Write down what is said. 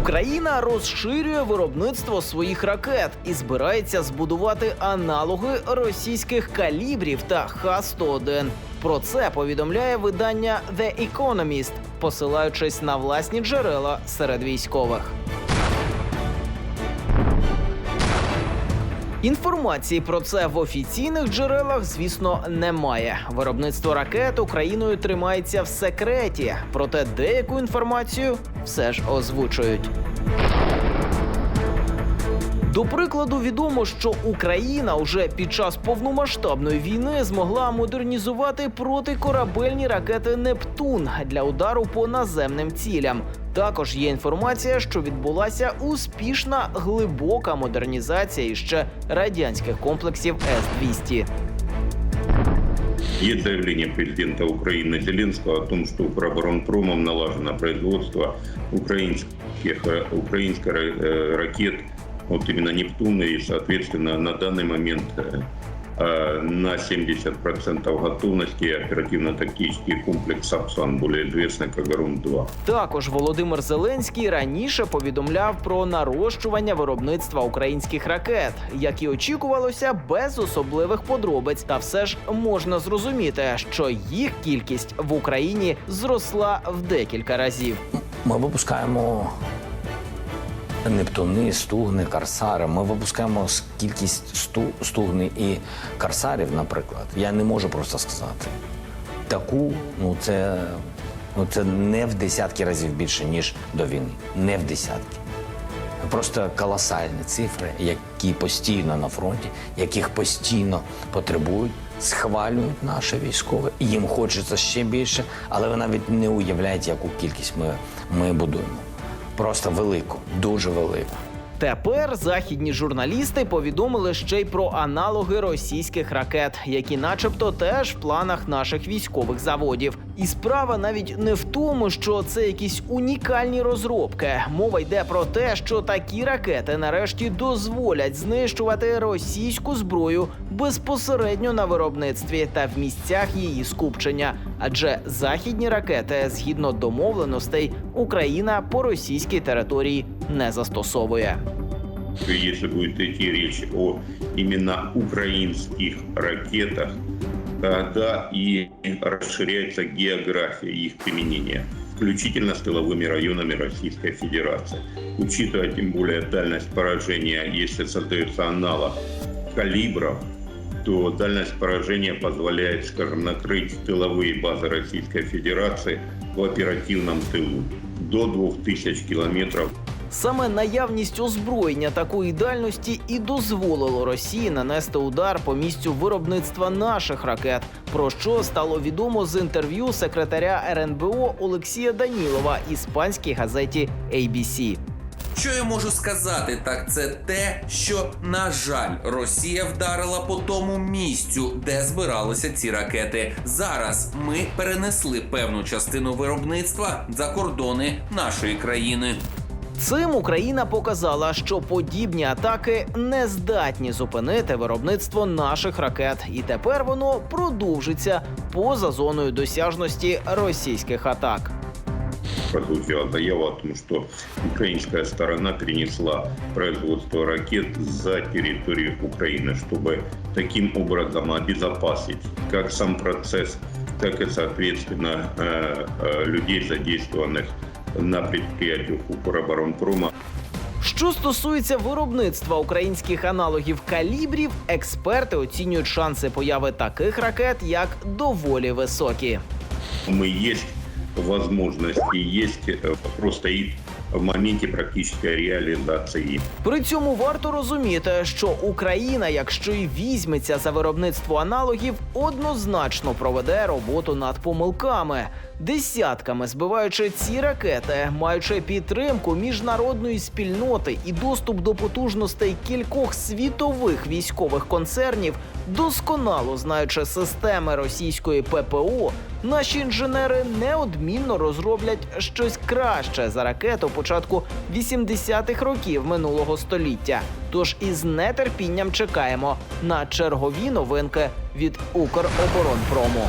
Україна розширює виробництво своїх ракет і збирається збудувати аналоги російських калібрів та Х-101. Про це повідомляє видання The Economist, посилаючись на власні джерела серед військових. Інформації про це в офіційних джерелах, звісно, немає. Виробництво ракет Україною тримається в секреті, проте деяку інформацію все ж озвучують. До прикладу, відомо, що Україна вже під час повномасштабної війни змогла модернізувати протикорабельні ракети Нептун для удару по наземним цілям. Також є інформація, що відбулася успішна глибока модернізація іще радянських комплексів С-200. Есть заявление президента Украины Зеленского о том, что Укроборонпромом налажено производство украинских, э, украинской э, ракет, вот именно Нептуна, и, соответственно, на данный момент э, э, на 70% готовности оперативно-тактический комплекс «Сапсан», более известный как «Гарун-2». Також Володимир Зеленський раніше повідомляв про нарощування виробництва українських ракет, як і очікувалося, без особливих подробиць. Та все ж можна зрозуміти, що їх кількість в Україні зросла в декілька разів. Ми випускаємо Нептуни, стугни, карсари. Ми випускаємо кількість сту, стугни і карсарів, наприклад. Я не можу просто сказати. Таку, ну це, ну це не в десятки разів більше, ніж до війни. Не в десятки. Просто колосальні цифри, які постійно на фронті, яких постійно потребують, схвалюють наші військові. Їм хочеться ще більше, але ви навіть не уявляєте, яку кількість ми, ми будуємо. Просто велику, дуже велику. Тепер західні журналісти повідомили ще й про аналоги російських ракет, які, начебто, теж в планах наших військових заводів. І справа навіть не в тому, що це якісь унікальні розробки. Мова йде про те, що такі ракети нарешті дозволять знищувати російську зброю безпосередньо на виробництві та в місцях її скупчення. Адже західні ракети, згідно домовленостей, Україна по російській території не застосовує. Если будет идти речь о именно украинских ракетах, тогда и расширяется география их применения, включительно с тыловыми районами Российской Федерации. Учитывая тем более дальность поражения, если создается аналог калибров, то дальность поражения позволяет, скажем, накрыть тыловые базы Российской Федерации в оперативном тылу до 2000 километров Саме наявність озброєння такої дальності і дозволило Росії нанести удар по місцю виробництва наших ракет, про що стало відомо з інтерв'ю секретаря РНБО Олексія Данілова іспанській газеті ABC. Що я можу сказати, так це те, що на жаль, Росія вдарила по тому місцю, де збиралися ці ракети. Зараз ми перенесли певну частину виробництва за кордони нашої країни. Цим Україна показала, що подібні атаки не здатні зупинити виробництво наших ракет, і тепер воно продовжиться поза зоною досяжності російських атак. прозвучала заява о том, что украинская сторона перенесла производство ракет за территорию Украины, чтобы таким образом обезопасить как сам процесс, так и, соответственно, э, э, людей, задействованных на предприятиях Укроборонпрома. Що стосується виробництва українських аналогів калібрів, експерти оцінюють шанси появи таких ракет як доволі високі. Ми є возможности, есть просто стоит в моменте практической реализации. При цьому варто розуміти, що Україна, якщо й візьметься за виробництво аналогів, однозначно проведе роботу над помилками, десятками збиваючи ці ракети, маючи підтримку міжнародної спільноти і доступ до потужностей кількох світових військових концернів, досконало знаючи системи російської ППО, наші інженери неодмінно розроблять щось краще за ракету початку 80-х років минулого століття. Тож із нетерпінням чекаємо на чергові новинки від Укроборонпрому.